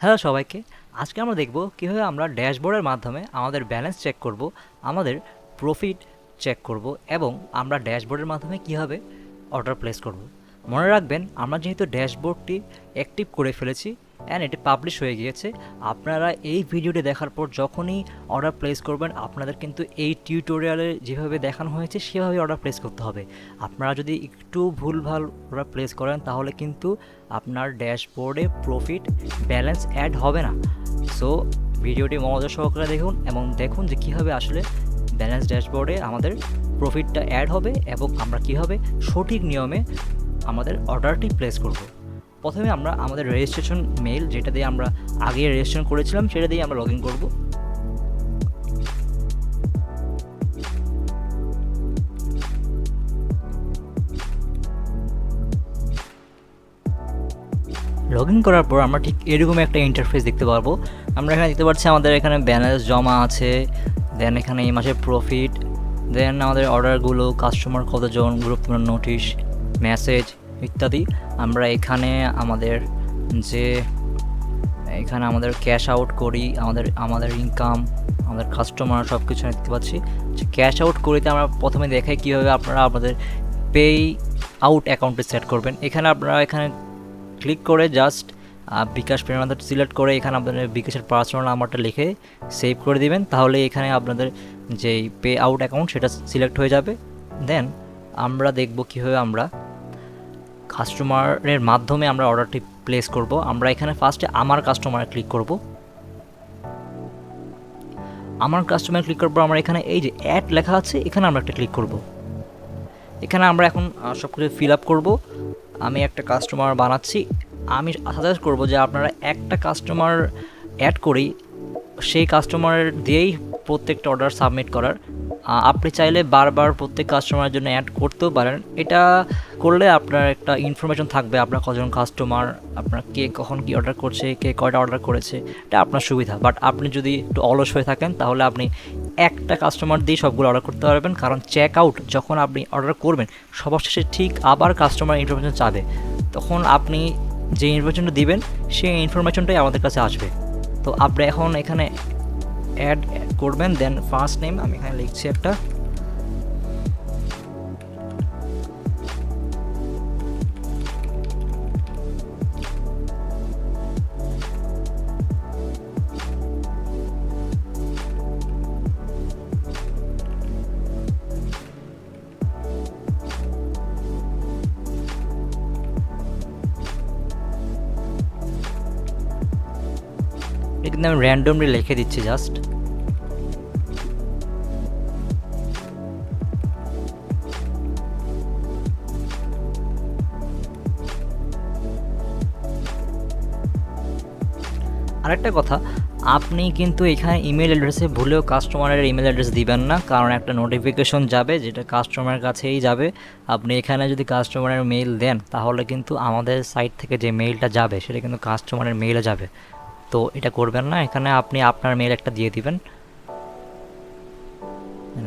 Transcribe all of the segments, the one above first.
Hello সবাইকে, আজকে আমরা দেখব কীভাবে আমরা ড্যাশবোর্ডের মাধ্যমে আমাদের ব্যালেন্স চেক করব, আমাদের প্রফিট চেক করব এবং আমরা ড্যাশবোর্ডের মাধ্যমে কীভাবে অর্ডার প্লেস করব। মনে রাখবেন, আমরা যেহেতু ড্যাশবোর্ডটি অ্যাক্টিভ করে ফেলেছি অ্যান্ড এটি পাবলিশ হয়ে গিয়েছে। আপনারা এই ভিডিওটি দেখার পর যখনই অর্ডার প্লেস করবেন, আপনাদের কিন্তু এই টিউটোরিয়ালে যেভাবে দেখানো হয়েছে সেভাবে অর্ডার প্লেস করতে হবে। আপনারা যদি একটু ভুলভাল অর্ডার প্লেস করেন, তাহলে কিন্তু আপনার ড্যাশবোর্ডে প্রফিট ব্যালেন্স অ্যাড হবে না। সো ভিডিওটি মনোযোগ সহকারে দেখুন এবং দেখুন যে কীভাবে আসলে ব্যালেন্স ড্যাশবোর্ডে আমাদের প্রফিটটা অ্যাড হবে এবং আমরা কীভাবে সঠিক নিয়মে আমাদের অর্ডারটি প্লেস করব। প্রথমে আমরা আমাদের রেজিস্ট্রেশন মেল যেটা দিয়ে আমরা আগে রেজিস্ট্রেশন করেছিলাম, সেটা দিয়ে আমরা লগ ইন করব। লগ ইন করার পর আমরা ঠিক এরকম একটা ইন্টারফেস দেখতে পারব। আমরা এখানে দেখতে পাচ্ছি আমাদের এখানে ব্যালেন্স জমা আছে দেন এখানে এই মাসের প্রফিট দেন আমাদের অর্ডারগুলো কাস্টমার কতজন গুরুত্বপূর্ণ নোটিশ মেসেজ ইত্যাদি। আমরা এখানে আমাদের যে, এখানে আমাদের ক্যাশ আউট করি, আমাদের আমাদের ইনকাম আমাদের কাস্টমার সব কিছু দেখতে পাচ্ছি। ক্যাশ আউট করিতে আমরা প্রথমে দেখাই কীভাবে আপনারা আপনাদের পে আউট অ্যাকাউন্টে সেট করবেন। এখানে আপনারা এখানে ক্লিক করে জাস্ট বিকাশ পেমেন্ট সিলেক্ট করে এখানে আপনাদের বিকাশের পার্সোনাল নাম্বারটা লিখে সেভ করে দিবেন। তাহলে এখানে আপনাদের যেই পে আউট অ্যাকাউন্ট সেটা সিলেক্ট হয়ে যাবে। দেন আমরা দেখব কীভাবে আমরা কাস্টমারের মাধ্যমে আমরা অর্ডারটি প্লেস করব। আমরা এখানে ফার্স্টে আমার কাস্টমার ক্লিক করব। আমার কাস্টমার ক্লিক করার পর আমরা এখানে এই যে অ্যাড লেখা আছে, এখানে আমরা একটা ক্লিক করব। এখানে আমরা এখন সব কিছু ফিল আপ করব। আমি একটা কাস্টমার বানাচ্ছি। আমি সাজেস্ট করব যে আপনারা একটা কাস্টমার অ্যাড করেই সেই কাস্টমার দিয়েই প্রত্যেকটা অর্ডার সাবমিট করার। আপনি চাইলে বারবার প্রত্যেক কাস্টমারের জন্য অ্যাড করতেও পারেন। এটা করলে আপনার একটা ইনফরমেশন থাকবে, আপনার কজন কাস্টমার আপনার কে কখন কি অর্ডার করছে, কে কয়টা অর্ডার করেছে, এটা আপনার সুবিধা। বাট আপনি যদি একটু অলস হয়ে থাকেন, তাহলে আপনি একটা কাস্টমার দিয়ে সবগুলো অর্ডার করতে পারবেন। কারণ চেক আউট যখন আপনি অর্ডার করবেন, সবার শেষে ঠিক আবার কাস্টমার ইনফরমেশন চাবে। তখন আপনি যে ইনফরমেশনটা দিবেন, সেই ইনফরমেশনটাই আমাদের কাছে আসবে। তো আপনি এখন এখানে অ্যাড করবেন দেন ফার্স্ট নেম আমি এখানে লিখছি একটা। কিন্তু আমি র্যান্ডমলি লিখে দিচ্ছি জাস্ট আরেকটা কথা, আপনি কিন্তু এখানে ইমেল অ্যাড্রেসে ভুলেও কাস্টমারের ইমেল অ্যাড্রেস দিবেন না, কারণ একটা নোটিফিকেশন যাবে যেটা কাস্টমারের কাছেই যাবে। আপনি এখানে যদি কাস্টমারের মেইল দেন, তাহলে কিন্তু আমাদের সাইট থেকে যে মেইলটা যাবে, সেটা কিন্তু কাস্টমারের মেইলে যাবে। তো এটা করবেন না, এখানে আপনি আপনার মেইল একটা দিয়ে দিবেন।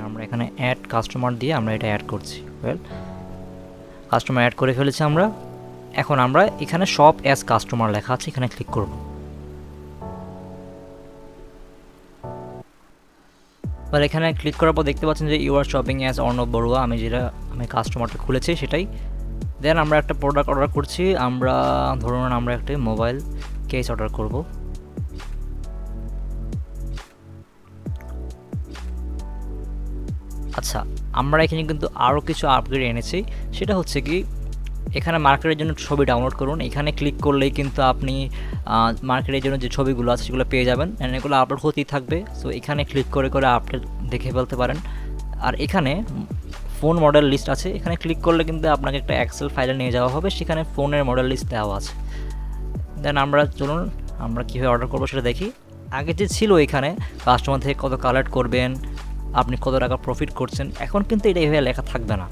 আমরা এখানে অ্যাড কাস্টমার দিয়ে আমরা এটা অ্যাড করছি। ওয়েল কাস্টমার অ্যাড করে ফেলেছি আমরা। এখন আমরা এখানে সব অ্যাজ কাস্টমার লেখা আছে, এখানে ক্লিক করব। এবার এখানে ক্লিক করার পর দেখতে পাচ্ছেন যে you are shopping as Arnab Barua আমি যেটা, আমি কাস্টমারটা খুলেছি সেটাই। দেন আমরা একটা প্রোডাক্ট অর্ডার করছি, আমরা, ধরুন আমরা একটা মোবাইল কেস অর্ডার করব। আচ্ছা আমরা এখানে কিন্তু আরও কিছু আপগ্রেড এনেছি, সেটা হচ্ছে কি এখানে মার্কেটের জন্য ছবি ডাউনলোড করুন। এখানে ক্লিক করলেই কিন্তু আপনি মার্কেটের জন্য যে ছবিগুলো আছে সেগুলো পেয়ে যাবেন। অ্যান্ড এগুলো আপলোড হতেই থাকবে। সো এখানে ক্লিক করে করে আপডেট দেখে ফেলতে পারেন। আর এখানে ফোন মডেল লিস্ট আছে। এখানে ক্লিক করলে কিন্তু আপনাকে একটা এক্সেল ফাইলে নিয়ে যাওয়া হবে। সেখানে ফোনের মডেল লিস্ট দেওয়া আছে। দেন আমরা চলুন, আমরা কীভাবে অর্ডার করব সেটা দেখি। আগে যে ছিল এখানে কাস্টমার থেকে কত কালেক্ট করবেন, আপনি কত টাকা প্রফিট করছেন, এখন কিন্তু এটা এভাবে লেখা থাকবে না।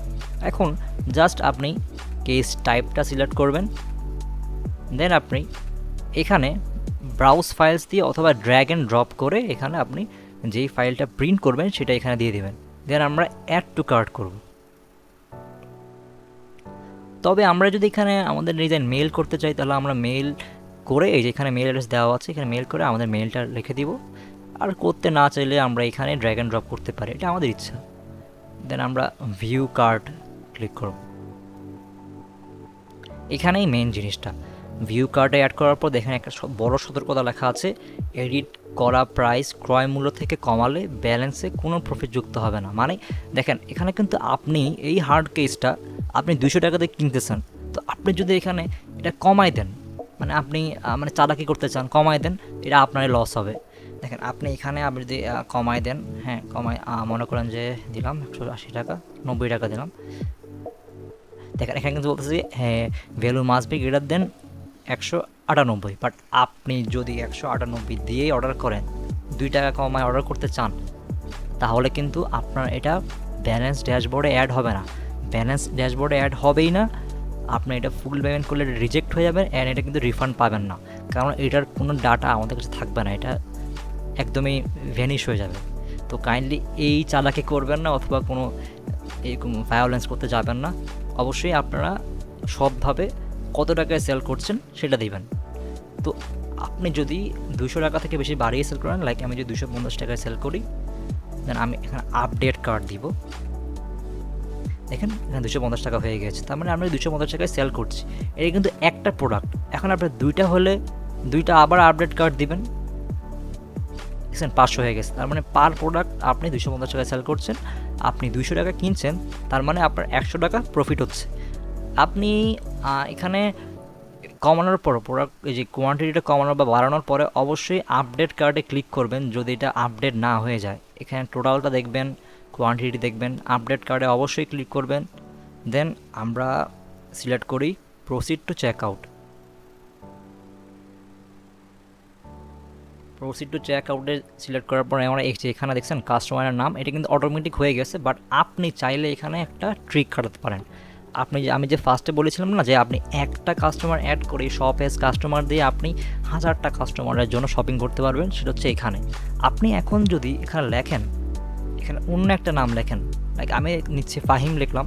এখন জাস্ট আপনি কেস টাইপটা সিলেক্ট করবেন। দেন আপনি এখানে ব্রাউজ ফাইলস দিয়ে অথবা ড্র্যাগ অ্যান্ড ড্রপ করে এখানে আপনি যেই ফাইলটা প্রিন্ট করবেন সেটা এখানে দিয়ে দেবেন। দেন আমরা অ্যাড টু কার্ট করব। তবে আমরা যদি এখানে আমাদের নিজের মেল করতে চাই, তাহলে আমরা মেল করে এই যে এখানে মেল অ্যাড্রেস দেওয়া আছে, এখানে মেল করে আমাদের মেলটা লিখে দিব। আর করতে না চাইলে আমরা এখানে ড্র্যাগ অ্যান্ড ড্রপ করতে পারি, এটা আমাদের ইচ্ছা। দেন আমরা ভিউ কার্ড ক্লিক করব। এখানেই মেন জিনিসটা। ভিউ কার্ডে অ্যাড করার পর দেখেন একটা বড় সতর্কতা লেখা আছে এডিট করা প্রাইস ক্রয় মূল্য থেকে কমালে ব্যালেন্সে কোনো প্রফিট যুক্ত হবে না। মানে দেখেন, এখানে কিন্তু আপনি এই হার্ড কেসটা আপনি দুশো টাকাতে কিনতেছেন, তো আপনি যদি এখানে এটা কমাই দেন মানে আপনি মানে চালাকি করতে চান, কমাই দেন, এটা আপনারই লস হবে। দেখেন, আপনি এখানে আপনি যদি কমাই দেন হ্যাঁ কমাই মনে করেন যে দিলাম একশো আশি টাকা, নব্বই টাকা দিলাম দেখেন, এখানে কিন্তু বলতেছি হ্যাঁ value must be greater than একশো আটানব্বই বাট আপনি যদি একশো আটানব্বই দিয়েই অর্ডার করেন, দুই টাকা কমায় অর্ডার করতে চান, তাহলে কিন্তু আপনার এটা ব্যালেন্স ড্যাশবোর্ডে অ্যাড হবে না। ব্যালেন্স ড্যাশবোর্ডে অ্যাড হবেই না, আপনি এটা ফুল পেমেন্ট করলে রিজেক্ট হয়ে যাবেন অ্যান্ড এটা কিন্তু রিফান্ড পাবেন না। কারণ এটার কোনো ডাটা আমাদের কাছে থাকবে না, এটা একদমই ভ্যানিশ হয়ে যাবে। তো কাইন্ডলি এই চালাকি করবেন না অথবা কোনো এরকম ভায়োলেন্স করতে যাবেন না। অবশ্যই আপনারা সৎভাবে কত টাকায় সেল করছেন সেটা দিবেন তো আপনি যদি দুশো টাকা থেকে বেশি বাড়িয়ে সেল করেন লাইক আমি যদি দুশো পঞ্চাশ টাকায় সেল করি দেন আমি এখানে আপডেট কার্ড দিব। দেখেন, এখানে দুশো পঞ্চাশ টাকা হয়ে গেছে। তার মানে আমরা দুশো পঞ্চাশ টাকায় সেল করছি। এটা কিন্তু একটা প্রোডাক্ট এখন আপনার দুইটা হলে দুইটা আবার আপডেট কার্ড দিবেন। দেখছেন, পাঁচশো হয়ে গেছে। তার মানে পার প্রোডাক্ট আপনি দুশো পঞ্চাশ টাকায় সেল করছেন। আপনি দুইশো টাকা কিনছেন, তার মানে আপনার একশো টাকা প্রফিট হচ্ছে। আপনি এখানে কমানোর পর প্রোডাক্ট যে কোয়ান্টিটিটা কমানোর বা বাড়ানোর পরে অবশ্যই আপডেট কার্ডে ক্লিক করবেন, যদি এটা আপডেট না হয়ে যায়। এখানে টোটালটা দেখবেন কোয়ান্টিটি দেখবেন আপডেট কার্ডে অবশ্যই ক্লিক করবেন। দেন আমরা সিলেক্ট করি proceed to checkout proceed to check আউটে সিলেক্ট করার পরে আমরা এখানে দেখছেন কাস্টমারের নাম, এটা কিন্তু অটোমেটিক হয়ে গেছে বাট আপনি চাইলে এখানে একটা ট্রিক খাটাতে পারেন। আপনি আমি যে ফার্স্টে বলেছিলাম না যে, আপনি একটা কাস্টমার অ্যাড করে শপ এস কাস্টমার দিয়ে আপনি হাজারটা কাস্টমারের জন্য শপিং করতে পারবেন, সেটা হচ্ছে এখানে। আপনি এখন যদি এখানে লেখেন, এখানে অন্য একটা নাম লেখেন লাইক আমি নিচ্ছি ফাহিম লিখলাম,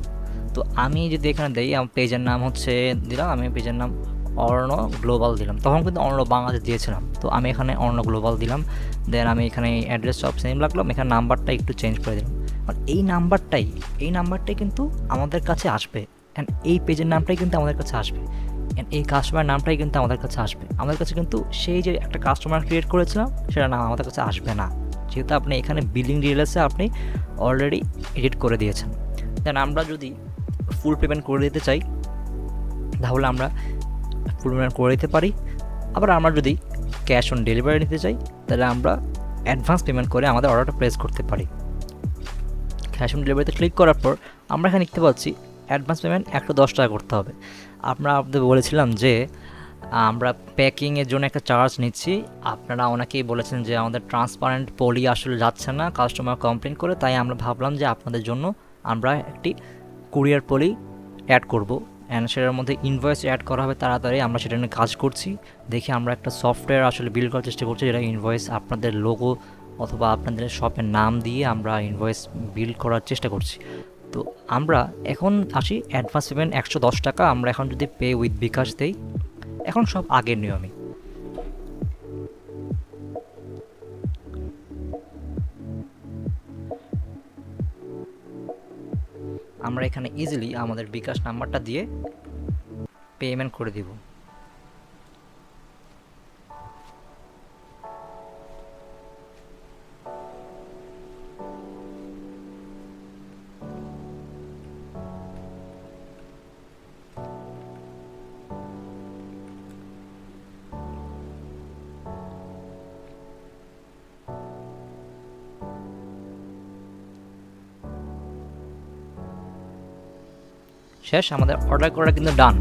তো আমি যদি এখানে দিই, আমার পেজের নাম হচ্ছে, দিলাম, আমি পেজের নাম অর্ণ গ্লোবাল দিলাম। তখন কিন্তু অর্ণ বাংলাদেশ দিয়েছিলাম। তো আমি এখানে অর্ণ গ্লোবাল দিলাম। দেন আমি এখানে অ্যাড্রেস সব সেম রাখলাম এখানে নাম্বারটা একটু চেঞ্জ করে দিলাম। এই নাম্বারটাই এই নাম্বারটাই কিন্তু আমাদের কাছে আসবে। অ্যান্ড এই পেজের নামটাই কিন্তু আমাদের কাছে আসবে। অ্যান্ড এই কাস্টমার নামটাই কিন্তু আমাদের কাছে আসবে। আমাদের কাছে কিন্তু সেই যে একটা কাস্টমার ক্রিয়েট করেছিলাম সেটা নাম আমাদের কাছে আসবে না। যেহেতু আপনি এখানে বিলিং ডিটেলসে আপনি অলরেডি এডিট করে দিয়েছেন। দেন আমরা যদি ফুল পেমেন্ট করে দিতে চাই, তাহলে আমরা পেমেন্ট করে দিতে পারি। আবার আমরা যদি ক্যাশ অন ডেলিভারি নিতে চাই, তাহলে আমরা অ্যাডভান্স পেমেন্ট করে আমাদের অর্ডারটা প্লেস করতে পারি। ক্যাশ অন ডেলিভারিতে ক্লিক করার পর আমরা এখানে লিখতে পাচ্ছি অ্যাডভান্স পেমেন্ট একশো দশ টাকা করতে হবে। আমরা আপনাদের বলেছিলাম যে আমরা প্যাকিংয়ের জন্য একটা চার্জ নিচ্ছি। আপনারা অনেকেই বলেছেন যে আমাদের ট্রান্সপারেন্ট পলি আসলে যাচ্ছে না কাস্টমার কমপ্লেন করে, তাই আমরা ভাবলাম যে আপনাদের জন্য আমরা একটি কুরিয়ার পলি অ্যাড করব। অ্যান্ড সেটার মধ্যে ইনভয়েস অ্যাড করা হবে তাড়াতাড়ি। আমরা সেটা নিয়ে কাজ করছি। দেখি আমরা একটা সফটওয়্যার আসলে বিল্ড করার চেষ্টা করছি, যেটা ইনভয়েস আপনাদের লোগো অথবা আপনাদের শপের নাম দিয়ে আমরা ইনভয়েস বিল্ড করার চেষ্টা করছি। তো আমরা এখন আসি অ্যাডভান্স পেমেন্ট একশো দশ টাকা। আমরা এখন যদি পে উইথ বিকাশ দেই, এখন সব আগের নিয়মে আমরা এখানে ইজিলি আমাদের বিকাশ নাম্বারটা দিয়ে পেমেন্ট করে দিব। শেষ, আমাদের অর্ডার করা কিন্তু ডান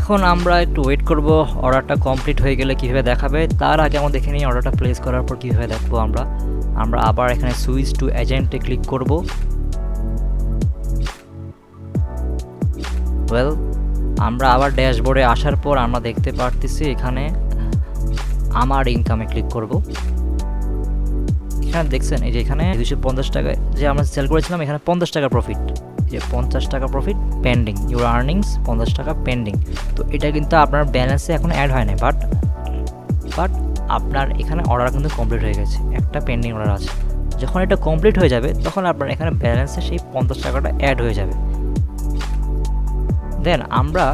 এখন আমরা একটু ওয়েট করব অর্ডারটা কমপ্লিট হয়ে গেলে কীভাবে দেখাবে, তার আগে আমরা দেখে নিই অর্ডারটা প্লেস করার পর কীভাবে দেখব আমরা। আমরা আবার এখানে সুইচ টু এজেন্টে ক্লিক করব। ওয়েল আমরা আবার ড্যাশবোর্ডে আসার পর আমরা দেখতে পারতেছি এখানে আমার ইনকামে ক্লিক করব। এখানে দেখছেন, এই যে এখানে দুশো পঞ্চাশ টাকায় যে আমরা সেল করেছিলাম, এখানে পঞ্চাশ টাকা প্রফিট যে পঞ্চাশ টাকা প্রফিট পেন্ডিং ইউর আর্নিংস পঞ্চাশ টাকা পেন্ডিং তো এটা কিন্তু আপনার ব্যালেন্সে এখন অ্যাড হয় না বাট বাট আপনার এখানে অর্ডার কিন্তু কমপ্লিট হয়ে গেছে, একটা পেন্ডিং অর্ডার আছে। যখন এটা কমপ্লিট হয়ে যাবে, তখন আপনার এখানে ব্যালেন্সে সেই পঞ্চাশ টাকাটা অ্যাড হয়ে যাবে। দেন আমরা,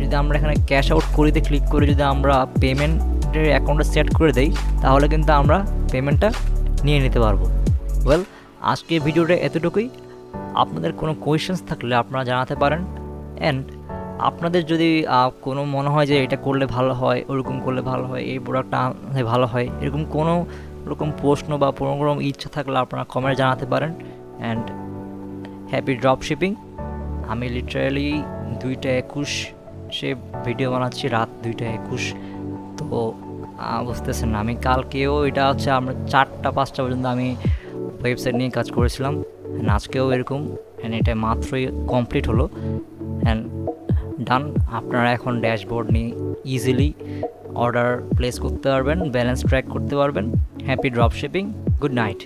যদি আমরা এখানে ক্যাশ আউট করিতে ক্লিক করে যদি আমরা পেমেন্টের অ্যাকাউন্টটা সেট করে দেই, তাহলে কিন্তু আমরা পেমেন্টটা নিয়ে নিতে পারব। ওয়েল আজকের ভিডিওটা এতটুকুই। আপনাদের কোনো কোয়েশ্চেন্স থাকলে আপনারা জানাতে পারেন। অ্যান্ড আপনাদের যদি কোনো মনে হয় যে এটা করলে ভালো হয়, ওরকম করলে ভালো হয়, এই প্রোডাক্টটা আনলে ভালো হয়, এরকম কোনো রকম প্রশ্ন বা কোনো রকম ইচ্ছা থাকলে আপনারা কমেন্টে জানাতে পারেন। অ্যান্ড হ্যাপি ড্রপ শিপিং আমি লিটারালি দুইটা একুশ সে ভিডিও বানাচ্ছি, রাত দুইটা একুশ। তো বুঝতেছেন আমি কালকেও এটা হচ্ছে আমরা চারটা, পাঁচটা পর্যন্ত আমি ওয়েবসাইট নিয়ে কাজ করেছিলাম। And আজকেও এরকম অ্যান্ড এটা মাত্রই কমপ্লিট হলো। অ্যান্ড ডান আপনারা এখন ড্যাশবোর্ড নিয়ে ইজিলি অর্ডার প্লেস করতে পারবেন ব্যালেন্স ট্র্যাক করতে পারবেন। Happy drop shipping good night